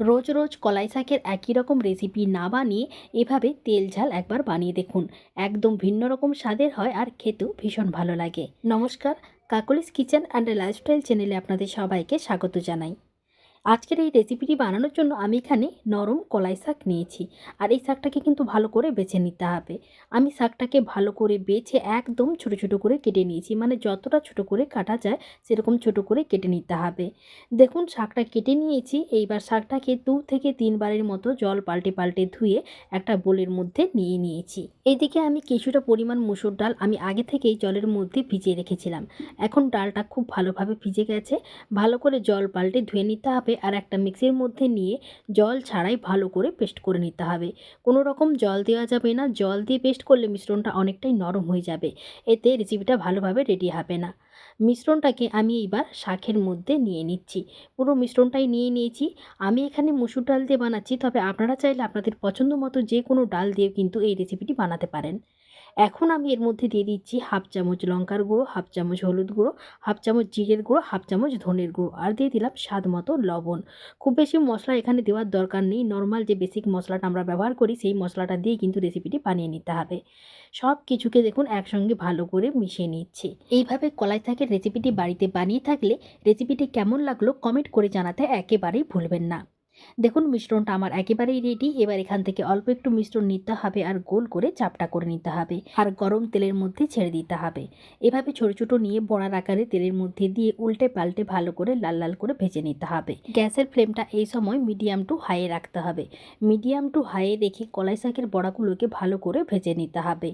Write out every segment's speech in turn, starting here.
রোজ রোজ কলাই শাকের একই রকম রেসিপি না বানিয়ে এভাবে তেল ঝাল একবার বানিয়ে দেখুন। একদম ভিন্ন রকম স্বাদের হয় আর খেতেও ভীষণ ভালো লাগে। নমস্কার, কাকলিস কিচেন অ্যান্ড লাইফস্টাইল চ্যানেলে আপনাদের সবাইকে স্বাগত জানাই। আজকের এই রেসিপিটি বানানোর জন্য আমি এখানে নরম কলাই শাক নিয়েছি। আর এই শাকটাকে কিন্তু ভালো করে বেছে নিতে হবে। আমি শাকটাকে ভালো করে বেছে একদম ছোট ছোট করে কেটে নিয়েছি। মানে যতটা ছোট করে কাটা যায়, সেরকম ছোট করে কেটে নিতে হবে। দেখুন, শাকটা কেটে নিয়েছি। এইবার শাকটাকে দু থেকে তিনবারের মতো জল পাল্টে পাল্টে ধুয়ে একটা বোলের মধ্যে নিয়ে নিয়েছি। এইদিকে আমি কিছুটা পরিমাণ মুসুর ডাল আমি আগে থেকেই জলের মধ্যে ভিজিয়ে রেখেছিলাম। এখন ডালটা খুব ভালোভাবে ভিজে গেছে। ভালো করে জল পাল্টে ধুয়ে নিতে হবে। আর একটা মিক্সির মধ্যে নিয়ে জল ছাড়াই ভালো করে পেস্ট করে নিতে হবে। কোনো রকম জল দেওয়া যাবে না। জল দিয়ে পেস্ট করলে মিশ্রণটা অনেকটাই নরম হয়ে যাবে। এতে রেসিপিটা ভালোভাবে রেডি হবে না। মিশ্রণটাকে আমি এইবার শাকের মধ্যে নিয়ে নিচ্ছি। পুরো মিশ্রণটাই নিয়ে নিয়েছি। আমি এখানে মুসুর ডাল দিয়ে বানাচ্ছি। তবে আপনারা চাইলে আপনাদের পছন্দ মতো যে কোনো ডাল দিয়ে কিন্তু এই রেসিপিটি বানাতে পারেন। এখন আমি এর মধ্যে দিয়ে দিচ্ছি হাফ চামচ লঙ্কার গুঁড়ো, হাফ চামচ হলুদ গুঁড়ো, হাফ চামচ জিরের গুঁড়ো, হাফ চামচ ধনের গুঁড়ো আর দিয়ে দিলাম স্বাদ মতো লবণ। খুব বেশি মশলা এখানে দেওয়ার দরকার নেই। নর্মাল যে বেসিক মশলাটা আমরা ব্যবহার করি সেই মশলাটা দিয়ে কিন্তু রেসিপিটি বানিয়ে নিতে হবে। সব কিছুকে দেখুন একসঙ্গে ভালো করে মিশিয়ে নিচ্ছি। এইভাবে কলাই থাকের রেসিপিটি বাড়িতে বানিয়ে থাকলে রেসিপিটি কেমন লাগল কমেন্ট করে জানাতে একেবারেই ভুলবেন না। দেখুন মিশ্রণটা আমার একেবারেই রেডি এবার এখান থেকে অল্প একটু মিশ্রণ নিতে হবে আর গোল করে চাপটা করে নিতে হবে আর গরম তেলের মধ্যে ছেড়ে দিতে হবে। এভাবে ছোট ছোট নিয়ে বড়ার আকারে তেলের মধ্যে দিয়ে উল্টে পাল্টে ভালো করে লাল লাল করে ভেজে নিতে হবে। গ্যাসের ফ্লেমটা এই সময় মিডিয়াম টু হাইয়ে রাখতে হবে। মিডিয়াম টু হাইয়ে রেখে কলাই শাকের বড়াগুলোকে ভালো করে ভেজে নিতে হবে।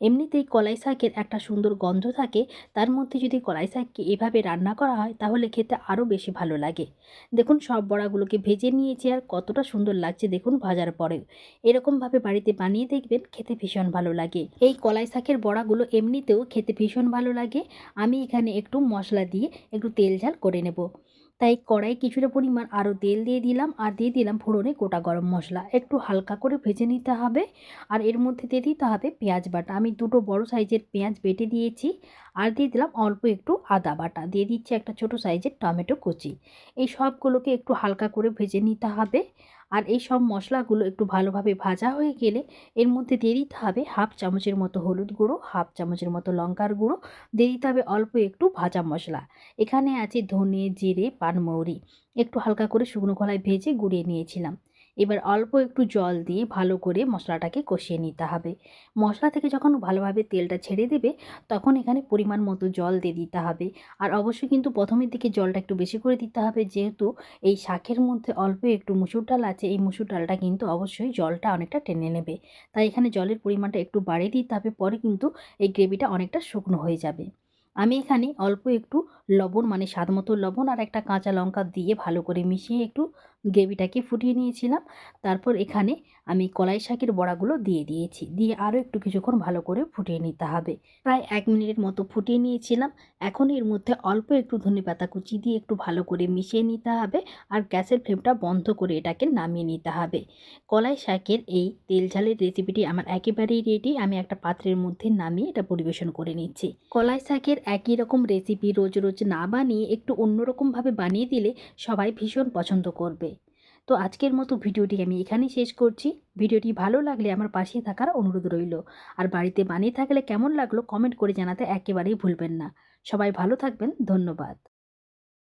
এমনিতেই কলাই শাকের একটা সুন্দর গন্ধ থাকে, তার মধ্যে যদি কলাই শাককে এভাবে রান্না করা হয়, তাহলে খেতে আরও বেশি ভালো লাগে। দেখুন সব বড়াগুলোকে ভেজে নিয়েছি আর কতটা সুন্দর লাগছে দেখুন ভাজার পরেও। এরকমভাবে বাড়িতে বানিয়ে দেখবেন খেতে ভীষণ ভালো লাগে। এই কলাই শাকের বড়াগুলো এমনিতেও খেতে ভীষণ ভালো লাগে। আমি এখানে একটু মশলা দিয়ে একটু তেল ঝাল করে নেব। তাই কড়াই কিছুটা পরিমাণ আরও তেল দিয়ে দিলাম আর দিয়ে দিলাম ফোড়নে গোটা গরম মশলা। একটু হালকা করে ভেজে নিতে হবে আর এর মধ্যে দিয়ে দিতে হবে পেঁয়াজ বাটা। আমি দুটো বড় সাইজের পেঁয়াজ বেটে দিয়েছি আর দিয়ে দিলাম অল্প একটু আদা বাটা। দিয়ে দিচ্ছি একটা ছোট সাইজের টমেটো কুচি। এই সবগুলোকে একটু হালকা করে ভেজে নিতে হবে আর এই সব মশলাগুলো একটু ভালোভাবে ভাজা হয়ে গেলে এর মধ্যে দিয়ে দিতে হবে হাফ চামচের মতো হলুদ গুঁড়ো, হাফ চামচের মতো লঙ্কার গুঁড়ো, দিয়ে দিতে হবে অল্প একটু ভাজা মশলা। এখানে আছে ধনে, জিরে, পানমৌরি। একটু হালকা করে শুকনো কলায় ভেজে গুঁড়িয়ে নিয়েছিলাম। এবার অল্প একটু জল দিয়ে ভালো করে মশলাটাকে কষিয়ে নিতে হবে। মশলা থেকে যখন ভালোভাবে তেলটা ছেড়ে দেবে, তখন এখানে পরিমাণ মতো জল দিয়ে দিতে হবে। আর অবশ্যই কিন্তু প্রথমের দিকে জলটা একটু বেশি করে দিতে হবে, যেহেতু এই শাকের মধ্যে অল্প একটু মুসুর ডাল আছে, এই মুসুর ডালটা কিন্তু অবশ্যই জলটা অনেকটা টেনে নেবে। তাই এখানে জলের পরিমাণটা একটু বাড়িয়ে দিতে হবে, পরে কিন্তু এই গ্রেভিটা অনেকটা শুকনো হয়ে যাবে। আমি এখানে অল্প একটু লবণ মানে স্বাদ মতো লবণ আর একটা কাঁচা লঙ্কা দিয়ে ভালো করে মিশিয়ে একটু গ্রেভিটাকে ফুটিয়ে নিয়েছিলাম। তারপর এখানে আমি কলাই শাকের বড়াগুলো দিয়ে দিয়েছি। দিয়ে আরও একটু কিছুক্ষণ ভালো করে ফুটিয়ে নিতে হবে। প্রায় এক মিনিটের মতো ফুটিয়ে নিয়েছিলাম। এখন এর মধ্যে অল্প একটু ধনে পাতা কুচি দিয়ে একটু ভালো করে মিশিয়ে নিতে হবে আর গ্যাসের ফ্লেমটা বন্ধ করে এটাকে নামিয়ে নিতে হবে। কলাই শাকের এই তেল ঝালের রেসিপিটি আমার একেবারেই রেডি। আমি একটা পাত্রের মধ্যে নামিয়ে এটা পরিবেশন করে নিচ্ছি। কলাই শাকের একই রকম রেসিপি রোজ রোজ না বানিয়ে একটু অন্যরকমভাবে বানিয়ে দিলে সবাই ভীষণ পছন্দ করবে। তো আজকের মতো ভিডিওটি আমি এখানেই শেষ করছি। ভিডিওটি ভালো লাগলে আমার পাশে থাকার অনুরোধ রইল। আর বাড়িতে বানিয়ে থাকলে কেমন লাগল কমেন্ট করে জানাতে একেবারেই ভুলবেন না। সবাই ভালো থাকবেন, ধন্যবাদ।